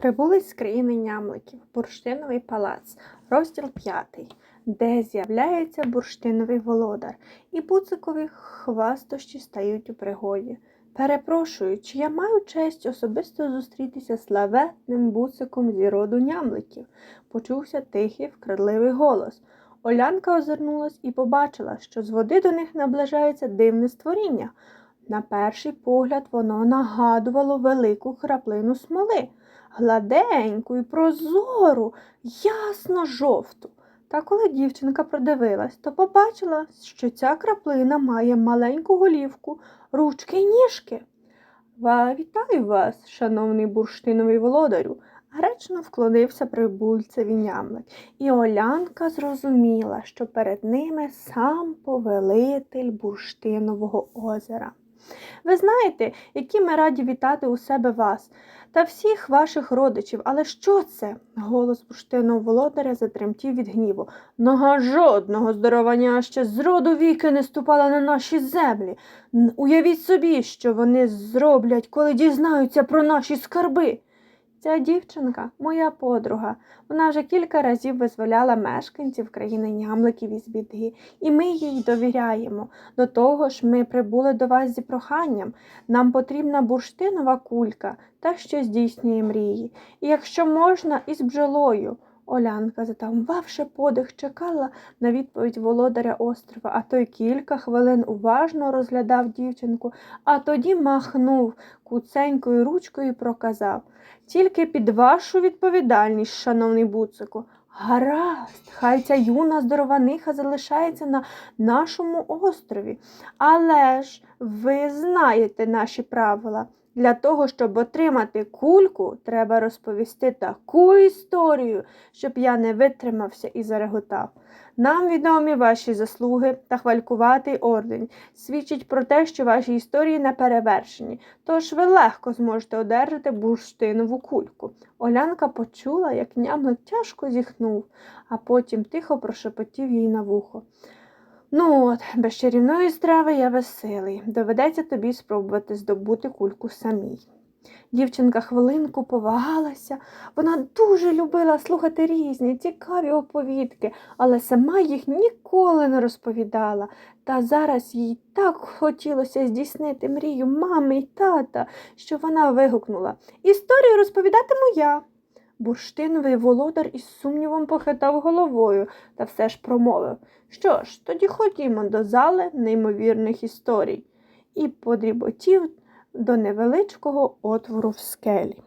Прибулись з країни нямликів, бурштиновий палац, розділ п'ятий, де з'являється бурштиновий володар, і буцикові хвастощі стають у пригоді. Перепрошую, чи я маю честь особисто зустрітися славетним буциком зі роду нямликів? Почувся тихий, вкрадливий голос. Олянка озирнулась і побачила, що з води до них наближається дивне створіння. На перший погляд воно нагадувало велику краплину смоли, гладеньку і прозору, ясно жовту. Та коли дівчинка придивилась, то побачила, що ця краплина має маленьку голівку, ручки й ніжки. Ва, вітаю вас, шановний бурштиновий володарю, гречно вклонився прибульцеві нямлик, і Олянка зрозуміла, що перед ними сам повелитель бурштинового озера. Ви знаєте, які ми раді вітати у себе вас та всіх ваших родичів. Але що це? Голос бурштинового володаря затремтів від гніву. Нога жодного здоровання ще з роду віки не ступала на наші землі. Уявіть собі, що вони зроблять, коли дізнаються про наші скарби. Ця дівчинка моя подруга. Вона вже кілька разів визволяла мешканців країни нямликів із біди, і ми їй довіряємо. До того ж, ми прибули до вас зі проханням. Нам потрібна бурштинова кулька, та що здійснює мрії. І якщо можна, із бджолою. Олянка, затамувавши подих, чекала на відповідь володаря острова, а той кілька хвилин уважно розглядав дівчинку, а тоді махнув куценькою ручкою і проказав Тільки під вашу відповідальність, шановний буцику. Гаразд, хай ця юна здорованиха залишається на нашому острові. Але ж ви знаєте наші правила. Для того, щоб отримати кульку, треба розповісти таку історію, щоб я не витримався і зареготав. Нам відомі ваші заслуги та хвалькуватий орден свідчить про те, що ваші історії не перевершені, тож ви легко зможете одержати бурштинову кульку. Олянка почула, як нямлик тяжко зіхнув, а потім тихо прошепотів їй на вухо. Ну от, без чарівної страви я безсилий. Доведеться тобі спробувати здобути кульку самій. Дівчинка хвилинку повагалася. Вона дуже любила слухати різні цікаві оповідки, але сама їх ніколи не розповідала. Та зараз їй так хотілося здійснити мрію мами й тата, що вона вигукнула Історію розповідатиму я. Бурштиновий володар із сумнівом похитав головою та все ж промовив Що ж, тоді ходімо до зали неймовірних історій і подріботів до невеличкого отвору в скелі.